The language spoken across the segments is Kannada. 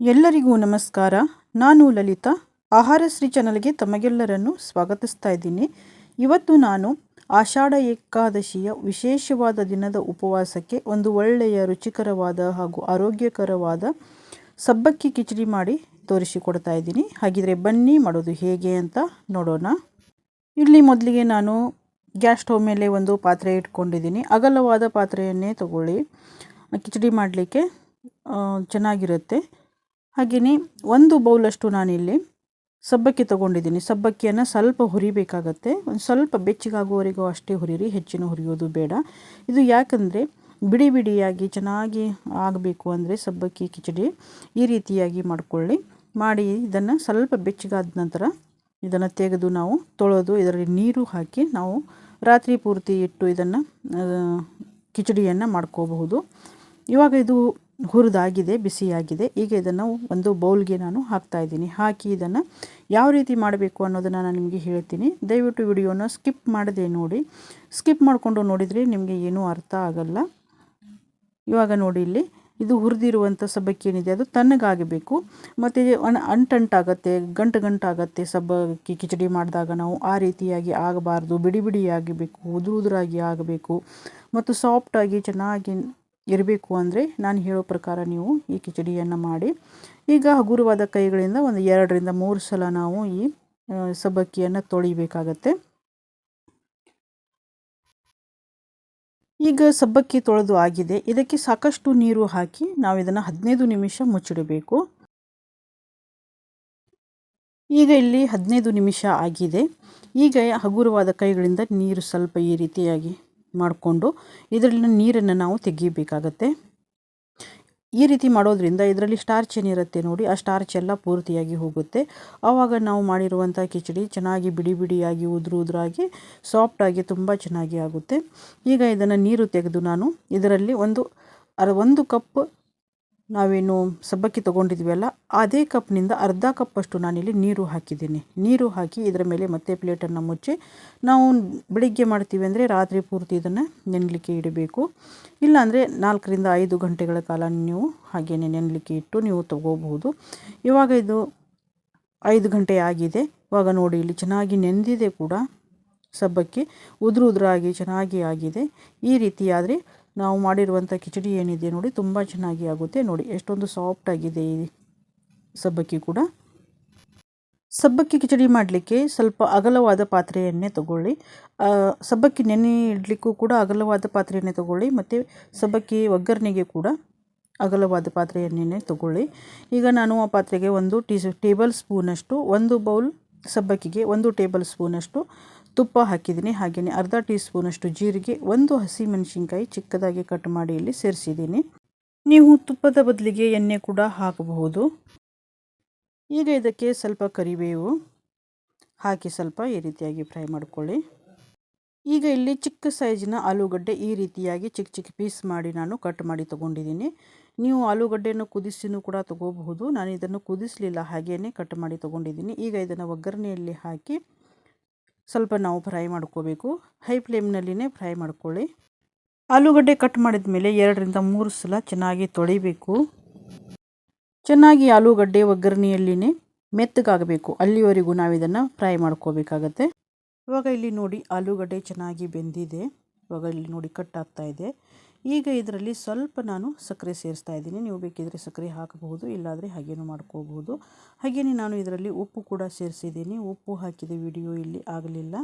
ಎಲ್ಲರಿಗೂ ನಮಸ್ಕಾರ. ನಾನು ಲಲಿತಾ. ಆಹಾರಶ್ರೀ ಚಾನಲ್ಗೆ ತಮಗೆಲ್ಲರನ್ನು ಸ್ವಾಗತಿಸ್ತಾ ಇದ್ದೀನಿ. ಇವತ್ತು ನಾನು ಆಷಾಢ ಏಕಾದಶಿಯ ವಿಶೇಷವಾದ ದಿನದ ಉಪವಾಸಕ್ಕೆ ಒಂದು ಒಳ್ಳೆಯ ರುಚಿಕರವಾದ ಹಾಗೂ ಆರೋಗ್ಯಕರವಾದ ಸಬ್ಬಕ್ಕಿ ಕಿಚಡಿ ಮಾಡಿ ತೋರಿಸಿಕೊಡ್ತಾ ಇದ್ದೀನಿ. ಹಾಗಿದ್ರೆ ಬನ್ನಿ, ಮಾಡೋದು ಹೇಗೆ ಅಂತ ನೋಡೋಣ. ಇಲ್ಲಿ ಮೊದಲಿಗೆ ನಾನು ಗ್ಯಾಸ್ ಸ್ಟವ್ ಮೇಲೆ ಒಂದು ಪಾತ್ರೆ ಇಟ್ಕೊಂಡಿದ್ದೀನಿ. ಅಗಲವಾದ ಪಾತ್ರೆಯನ್ನೇ ತಗೊಳ್ಳಿ. ಕಿಚಡಿ ಮಾಡಲಿಕ್ಕೆ ಚೆನ್ನಾಗಿರುತ್ತೆ. ಹಾಗೆಯೇ ಒಂದು ಬೌಲಷ್ಟು ನಾನಿಲ್ಲಿ ಸಬ್ಬಕ್ಕಿ ತೊಗೊಂಡಿದ್ದೀನಿ. ಸಬ್ಬಕ್ಕಿಯನ್ನು ಸ್ವಲ್ಪ ಹುರಿಬೇಕಾಗತ್ತೆ. ಒಂದು ಸ್ವಲ್ಪ ಬೆಚ್ಚಗಾಗುವವರೆಗೂ ಅಷ್ಟೇ ಹುರಿರಿ ಹೆಚ್ಚಿನ ಹುರಿಯೋದು ಬೇಡ. ಇದು ಯಾಕಂದರೆ ಬಿಡಿ ಬಿಡಿಯಾಗಿ ಚೆನ್ನಾಗಿ ಆಗಬೇಕು ಅಂದರೆ ಸಬ್ಬಕ್ಕಿ ಕಿಚಡಿ ಈ ರೀತಿಯಾಗಿ ಮಾಡಿಕೊಳ್ಳಿ. ಮಾಡಿ ಇದನ್ನು ಸ್ವಲ್ಪ ಬೆಚ್ಚಗಾದ ನಂತರ ಇದನ್ನು ತೆಗೆದು ನಾವು ತೊಳೆದು ಇದರಲ್ಲಿ ನೀರು ಹಾಕಿ ನಾವು ರಾತ್ರಿ ಪೂರ್ತಿ ಇಟ್ಟು ಇದನ್ನು ಕಿಚಡಿಯನ್ನು ಮಾಡ್ಕೋಬಹುದು. ಇವಾಗ ಇದು ಹುರಿದಾಗಿದೆ, ಬಿಸಿಯಾಗಿದೆ. ಈಗ ಇದನ್ನು ಒಂದು ಬೌಲ್ಗೆ ನಾನು ಹಾಕ್ತಾ ಇದ್ದೀನಿ. ಹಾಕಿ ಇದನ್ನು ಯಾವ ರೀತಿ ಮಾಡಬೇಕು ಅನ್ನೋದನ್ನು ನಾನು ನಿಮಗೆ ಹೇಳ್ತೀನಿ. ದಯವಿಟ್ಟು ವಿಡಿಯೋನ ಸ್ಕಿಪ್ ಮಾಡದೆ ನೋಡಿ. ಸ್ಕಿಪ್ ಮಾಡಿಕೊಂಡು ನೋಡಿದರೆ ನಿಮಗೆ ಏನೂ ಅರ್ಥ ಆಗಲ್ಲ. ಇವಾಗ ನೋಡಿ ಇಲ್ಲಿ, ಇದು ಹುರಿದಿರುವಂಥ ಸಬ್ಬಕ್ಕಿ ಏನಿದೆ, ಅದು ತಣ್ಣಗಾಗಬೇಕು. ಮತ್ತು ಅಂಟಂಟಾಗತ್ತೆ ಗಂಟು ಗಂಟಾಗತ್ತೆ ಸಬ್ಬಕ್ಕಿ ಕಿಚಡಿ ಮಾಡಿದಾಗ ನಾವು ಆ ರೀತಿಯಾಗಿ ಆಗಬಾರ್ದು. ಬಿಡಿ ಬಿಡಿಯಾಗಬೇಕು ಉದುರು ಉದುರಾಗಿ ಆಗಬೇಕು. ಮತ್ತು ಸಾಫ್ಟಾಗಿ ಚೆನ್ನಾಗಿ ಇರಬೇಕು ಅಂದರೆ ನಾನು ಹೇಳೋ ಪ್ರಕಾರ ನೀವು ಈ ಕಿಚಡಿಯನ್ನು ಮಾಡಿ. ಈಗ ಹಗುರವಾದ ಕೈಗಳಿಂದ ಒಂದು ಎರಡರಿಂದ ಮೂರು ಸಲ ನಾವು ಈ ಸಬ್ಬಕ್ಕಿಯನ್ನು ತೊಳಿಬೇಕಾಗತ್ತೆ. ಈಗ ಸಬ್ಬಕ್ಕಿ ತೊಳೆದು ಆಗಿದೆ. ಇದಕ್ಕೆ ಸಾಕಷ್ಟು ನೀರು ಹಾಕಿ ನಾವು ಇದನ್ನು ಹದಿನೈದು ನಿಮಿಷ ಮುಚ್ಚಿಡಬೇಕು. ಈಗ ಇಲ್ಲಿ ಹದಿನೈದು ನಿಮಿಷ ಆಗಿದೆ. ಈಗ ಹಗುರವಾದ ಕೈಗಳಿಂದ ನೀರು ಸ್ವಲ್ಪ ಈ ರೀತಿಯಾಗಿ ಮಾಡಿಕೊಂಡು ಇದರಲ್ಲಿನ ನೀರನ್ನು ನಾವು ತೆಗಿಬೇಕಾಗತ್ತೆ ಈ ರೀತಿ ಮಾಡೋದ್ರಿಂದ ಇದರಲ್ಲಿ ಸ್ಟಾರ್ಚ್ ಏನಿರುತ್ತೆ ನೋಡಿ, ಆ ಸ್ಟಾರ್ಚ್ ಎಲ್ಲ ಪೂರ್ತಿಯಾಗಿ ಹೋಗುತ್ತೆ. ಆವಾಗ ನಾವು ಮಾಡಿರುವಂಥ ಕಿಚಡಿ ಚೆನ್ನಾಗಿ ಬಿಡಿ ಬಿಡಿಯಾಗಿ ಉದುರು ಉದುರಾಗಿ ಸಾಫ್ಟಾಗಿ ತುಂಬ ಚೆನ್ನಾಗಿ ಆಗುತ್ತೆ. ಈಗ ಇದನ್ನು ನೀರು ತೆಗೆದು ನಾನು ಇದರಲ್ಲಿ ಒಂದು ಅರ, ಒಂದು ಕಪ್ ನಾವೇನು ಸಬ್ಬಕ್ಕಿ ತೊಗೊಂಡಿದ್ವಲ್ಲ ಅದೇ ಕಪ್ನಿಂದ ಅರ್ಧ ಕಪ್ಪಷ್ಟು ನಾನಿಲ್ಲಿ ನೀರು ಹಾಕಿದ್ದೀನಿ. ನೀರು ಹಾಕಿ ಇದರ ಮೇಲೆ ಮತ್ತೆ ಪ್ಲೇಟನ್ನು ಮುಚ್ಚಿ, ನಾವು ಬೆಳಿಗ್ಗೆ ಮಾಡ್ತೀವಿ ಅಂದರೆ ರಾತ್ರಿ ಪೂರ್ತಿ ಇದನ್ನು ನೆನಲಿಕ್ಕೆ ಇಡಬೇಕು. ಇಲ್ಲಾಂದರೆ ನಾಲ್ಕರಿಂದ ಐದು ಗಂಟೆಗಳ ಕಾಲ ನೀವು ಹಾಗೇ ನೆನಲಿಕ್ಕೆ ಇಟ್ಟು ನೀವು ತಗೋಬಹುದು. ಇವಾಗ ಇದು ಐದು ಗಂಟೆ ಆಗಿದೆ. ಇವಾಗ ನೋಡಿ, ಇಲ್ಲಿ ಚೆನ್ನಾಗಿ ನೆಂದಿದೆ ಕೂಡ ಸಬ್ಬಕ್ಕಿ. ಉದುರು ಉದುರಾಗಿ ಚೆನ್ನಾಗಿ ಆಗಿದೆ. ಈ ರೀತಿ ಆದರೆ ನಾವು ಮಾಡಿರುವಂಥ ಕಿಚಡಿ ಏನಿದೆ ನೋಡಿ, ತುಂಬ ಚೆನ್ನಾಗಿ ಆಗುತ್ತೆ ನೋಡಿ. ಎಷ್ಟೊಂದು ಸಾಫ್ಟ್ ಆಗಿದೆ ಈ ಸಬ್ಬಕ್ಕಿ ಕೂಡ. ಸಬ್ಬಕ್ಕಿ ಕಿಚಡಿ ಮಾಡಲಿಕ್ಕೆ ಸ್ವಲ್ಪ ಅಗಲವಾದ ಪಾತ್ರೆಯನ್ನೇ ತಗೊಳ್ಳಿ. ಸಬ್ಬಕ್ಕಿ ನೆನೆ ಇಡಲಿಕ್ಕೂ ಕೂಡ ಅಗಲವಾದ ಪಾತ್ರೆಯನ್ನೇ ತಗೊಳ್ಳಿ, ಮತ್ತು ಸಬ್ಬಕ್ಕಿ ಒಗ್ಗರಣೆಗೆ ಕೂಡ ಅಗಲವಾದ ಪಾತ್ರೆಯನ್ನೇ ತಗೊಳ್ಳಿ. ಈಗ ನಾನು ಆ ಪಾತ್ರೆಗೆ ಒಂದು ಟೀ ಟೇಬಲ್ ಸ್ಪೂನಷ್ಟು, ಒಂದು ಬೌಲ್ ಸಬ್ಬಕ್ಕಿಗೆ ಒಂದು ಟೇಬಲ್ ಸ್ಪೂನಷ್ಟು ತುಪ್ಪ ಹಾಕಿದ್ದೀನಿ. ಹಾಗೆಯೇ ಅರ್ಧ ಟೀ ಸ್ಪೂನಷ್ಟು ಜೀರಿಗೆ, ಒಂದು ಹಸಿಮೆಣಸಿನ್ಕಾಯಿ ಚಿಕ್ಕದಾಗಿ ಕಟ್ ಮಾಡಿ ಇಲ್ಲಿ ಸೇರಿಸಿದ್ದೀನಿ. ನೀವು ತುಪ್ಪದ ಬದಲಿಗೆ ಎಣ್ಣೆ ಕೂಡ ಹಾಕಬಹುದು. ಈಗ ಇದಕ್ಕೆ ಸ್ವಲ್ಪ ಕರಿಬೇವು ಹಾಕಿ ಸ್ವಲ್ಪ ಈ ರೀತಿಯಾಗಿ ಫ್ರೈ ಮಾಡಿಕೊಳ್ಳಿ. ಈಗ ಇಲ್ಲಿ ಚಿಕ್ಕ ಸೈಜಿನ ಆಲೂಗಡ್ಡೆ ಈ ರೀತಿಯಾಗಿ ಚಿಕ್ಕ ಚಿಕ್ಕ ಪೀಸ್ ಮಾಡಿ ನಾನು ಕಟ್ ಮಾಡಿ ತೊಗೊಂಡಿದ್ದೀನಿ. ನೀವು ಆಲೂಗಡ್ಡೆಯನ್ನು ಕುದಿಸಿನೂ ಕೂಡ ತೊಗೋಬಹುದು. ನಾನು ಇದನ್ನು ಕುದಿಸಲಿಲ್ಲ ಹಾಗೆಯೇ ಕಟ್ ಮಾಡಿ ತೊಗೊಂಡಿದ್ದೀನಿ. ಈಗ ಇದನ್ನು ಒಗ್ಗರಣೆಯಲ್ಲಿ ಹಾಕಿ ಸ್ವಲ್ಪ ನಾವು ಫ್ರೈ ಮಾಡ್ಕೋಬೇಕು. ಹೈ ಫ್ಲೇಮ್ನಲ್ಲಿನೇ ಫ್ರೈ ಮಾಡ್ಕೊಳ್ಳಿ. ಆಲೂಗಡ್ಡೆ ಕಟ್ ಮಾಡಿದ ಮೇಲೆ ಎರಡರಿಂದ ಮೂರು ಸಲ ಚೆನ್ನಾಗಿ ತೊಳಿಬೇಕು. ಚೆನ್ನಾಗಿ ಆಲೂಗಡ್ಡೆ ಒಗ್ಗರಣೆಯಲ್ಲಿನೇ ಮೆತ್ತಗಾಗಬೇಕು. ಅಲ್ಲಿವರೆಗೂ ನಾವು ಇದನ್ನು ಫ್ರೈ ಮಾಡ್ಕೋಬೇಕಾಗತ್ತೆ. ಇವಾಗ ಇಲ್ಲಿ ನೋಡಿ ಆಲೂಗಡ್ಡೆ ಚೆನ್ನಾಗಿ ಬೆಂದಿದೆ. ಇವಾಗ ಇಲ್ಲಿ ನೋಡಿ ಕಟ್ ಆಗ್ತಾ ಇದೆ. ಈಗ ಇದರಲ್ಲಿ ಸ್ವಲ್ಪ ನಾನು ಸಕ್ಕರೆ ಸೇರಿಸ್ತಾ ಇದ್ದೀನಿ. ನೀವು ಬೇಕಿದ್ರೆ ಸಕ್ಕರೆ ಹಾಕಬಹುದು, ಇಲ್ಲಾದರೆ ಹಾಗೇನು ಮಾಡ್ಕೋಬಹುದು. ಹಾಗೆಯೇ ನಾನು ಇದರಲ್ಲಿ ಉಪ್ಪು ಕೂಡ ಸೇರಿಸಿದ್ದೀನಿ. ಉಪ್ಪು ಹಾಕಿದ ವಿಡಿಯೋ ಇಲ್ಲಿ ಆಗಲಿಲ್ಲ.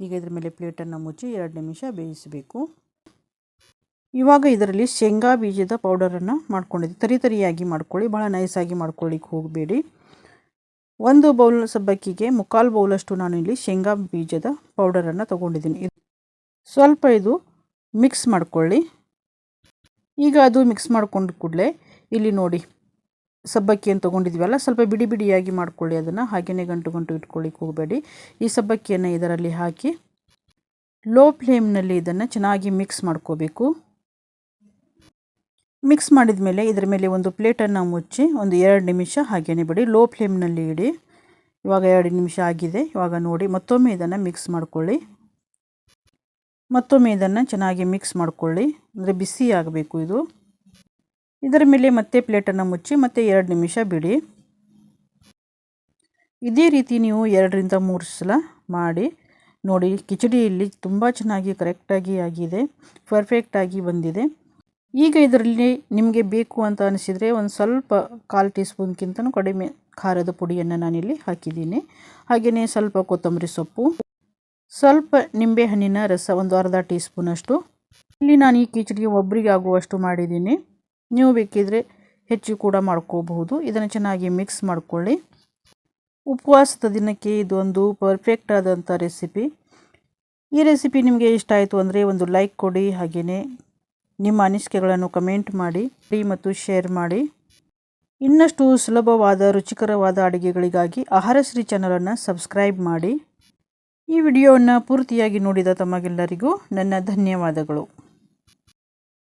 ಈಗ ಇದರ ಮೇಲೆ ಪ್ಲೇಟನ್ನು ಮುಚ್ಚಿ ಎರಡು ನಿಮಿಷ ಬೇಯಿಸಬೇಕು. ಇವಾಗ ಇದರಲ್ಲಿ ಶೇಂಗಾ ಬೀಜದ ಪೌಡರನ್ನು ಮಾಡ್ಕೊಂಡಿದ್ದೆ. ತರಿ ತರಿಯಾಗಿ ಮಾಡ್ಕೊಳ್ಳಿ ಭಾಳ ನೈಸಾಗಿ ಮಾಡ್ಕೊಳ್ಳಿಕ್ಕೆ ಹೋಗಬೇಡಿ. ಒಂದು ಬೌಲ್ ಸಬ್ಬಕ್ಕಿಗೆ ಮುಕ್ಕಾಲು ಬೌಲಷ್ಟು ನಾನು ಇಲ್ಲಿ ಶೇಂಗಾ ಬೀಜದ ಪೌಡರನ್ನು ತೊಗೊಂಡಿದ್ದೀನಿ. ಸ್ವಲ್ಪ ಇದು ಮಿಕ್ಸ್ ಮಾಡ್ಕೊಳ್ಳಿ. ಈಗ ಅದು ಮಿಕ್ಸ್ ಮಾಡ್ಕೊಂಡು ಕೂಡಲೇ ಇಲ್ಲಿ ನೋಡಿ ಸಬ್ಬಕ್ಕಿ ಏನು ತೊಗೊಂಡಿದ್ವಲ್ಲ, ಸ್ವಲ್ಪ ಬಿಡಿ ಬಿಡಿಯಾಗಿ ಮಾಡ್ಕೊಳ್ಳಿ ಅದನ್ನು ಹಾಗೆಯೇ ಗಂಟು ಗಂಟು ಇಟ್ಕೊಳ್ಳಿಕ್ಕೆ ಹೋಗಬೇಡಿ. ಈ ಸಬ್ಬಕ್ಕಿಯನ್ನು ಇದರಲ್ಲಿ ಹಾಕಿ ಲೋ ಫ್ಲೇಮ್ನಲ್ಲಿ ಇದನ್ನು ಚೆನ್ನಾಗಿ ಮಿಕ್ಸ್ ಮಾಡ್ಕೋಬೇಕು. ಮಿಕ್ಸ್ ಮಾಡಿದ ಮೇಲೆ ಇದರ ಮೇಲೆ ಒಂದು ಪ್ಲೇಟನ್ನು ಮುಚ್ಚಿ ಒಂದು ಎರಡು ನಿಮಿಷ ಹಾಗೆಯೇ ಬಿಡಿ, ಲೋ ಫ್ಲೇಮ್ನಲ್ಲಿ ಇಡಿ. ಇವಾಗ ಎರಡು ನಿಮಿಷ ಆಗಿದೆ, ಇವಾಗ ನೋಡಿ ಮತ್ತೊಮ್ಮೆ ಇದನ್ನು ಮಿಕ್ಸ್ ಮಾಡ್ಕೊಳ್ಳಿ. ಮತ್ತೊಮ್ಮೆ ಇದನ್ನು ಚೆನ್ನಾಗಿ ಮಿಕ್ಸ್ ಮಾಡಿಕೊಳ್ಳಿ. ಅಂದರೆ ಬಿಸಿ ಆಗಬೇಕು ಇದು. ಇದರ ಮೇಲೆ ಮತ್ತೆ ಪ್ಲೇಟನ್ನು ಮುಚ್ಚಿ ಮತ್ತೆ ಎರಡು ನಿಮಿಷ ಬಿಡಿ. ಇದೇ ರೀತಿ ನೀವು ಎರಡರಿಂದ ಮೂರು ಸಲ ಮಾಡಿ. ನೋಡಿ, ಕಿಚಡಿ ಇಲ್ಲಿ ತುಂಬ ಚೆನ್ನಾಗಿ ಕರೆಕ್ಟಾಗಿ ಆಗಿದೆ. ಪರ್ಫೆಕ್ಟಾಗಿ ಬಂದಿದೆ. ಈಗ ಇದರಲ್ಲಿ ನಿಮಗೆ ಬೇಕು ಅಂತ ಅನಿಸಿದರೆ ಒಂದು ಸ್ವಲ್ಪ ಕಾಲು ಟೀ ಸ್ಪೂನ್ಗಿಂತನೂ ಕಡಿಮೆ ಖಾರದ ಪುಡಿಯನ್ನು ನಾನಿಲ್ಲಿ ಹಾಕಿದ್ದೀನಿ. ಹಾಗೆಯೇ ಸ್ವಲ್ಪ ಕೊತ್ತಂಬರಿ ಸೊಪ್ಪು. ಸ್ವಲ್ಪ ನಿಂಬೆಹಣ್ಣಿನ ರಸ ಒಂದು ಅರ್ಧ ಟೀ ಸ್ಪೂನಷ್ಟು ಇಲ್ಲಿ ನಾನು ಈ ಕಿಚಡಿಗೆ ಒಬ್ಬರಿಗೆ ಆಗುವಷ್ಟು ಮಾಡಿದ್ದೀನಿ. ನೀವು ಬೇಕಿದ್ರೆ ಹೆಚ್ಚು ಕೂಡ ಮಾಡ್ಕೋಬಹುದು. ಇದನ್ನು ಚೆನ್ನಾಗಿ ಮಿಕ್ಸ್ ಮಾಡಿಕೊಳ್ಳಿ. ಉಪವಾಸದ ದಿನಕ್ಕೆ ಇದೊಂದು ಪರ್ಫೆಕ್ಟ್ ಆದಂಥ ರೆಸಿಪಿ ಈ ರೆಸಿಪಿ ನಿಮಗೆ ಇಷ್ಟ ಆಯಿತು ಅಂದರೆ ಒಂದು ಲೈಕ್ ಕೊಡಿ ಹಾಗೆಯೇ ನಿಮ್ಮ ಅನಿಸಿಕೆಗಳನ್ನು ಕಮೆಂಟ್ ಮಾಡಿ ಫ್ರೀ ಮತ್ತು ಶೇರ್ ಮಾಡಿ. ಇನ್ನಷ್ಟು ಸುಲಭವಾದ, ರುಚಿಕರವಾದ ಅಡುಗೆಗಳಿಗಾಗಿ ಆಹಾರಶ್ರೀ ಚಾನಲನ್ನು ಸಬ್ಸ್ಕ್ರೈಬ್ ಮಾಡಿ. ಈ ವಿಡಿಯೋವನ್ನು ಪೂರ್ತಿಯಾಗಿ ನೋಡಿದ ತಮಗೆಲ್ಲರಿಗೂ ನನ್ನ ಧನ್ಯವಾದಗಳು.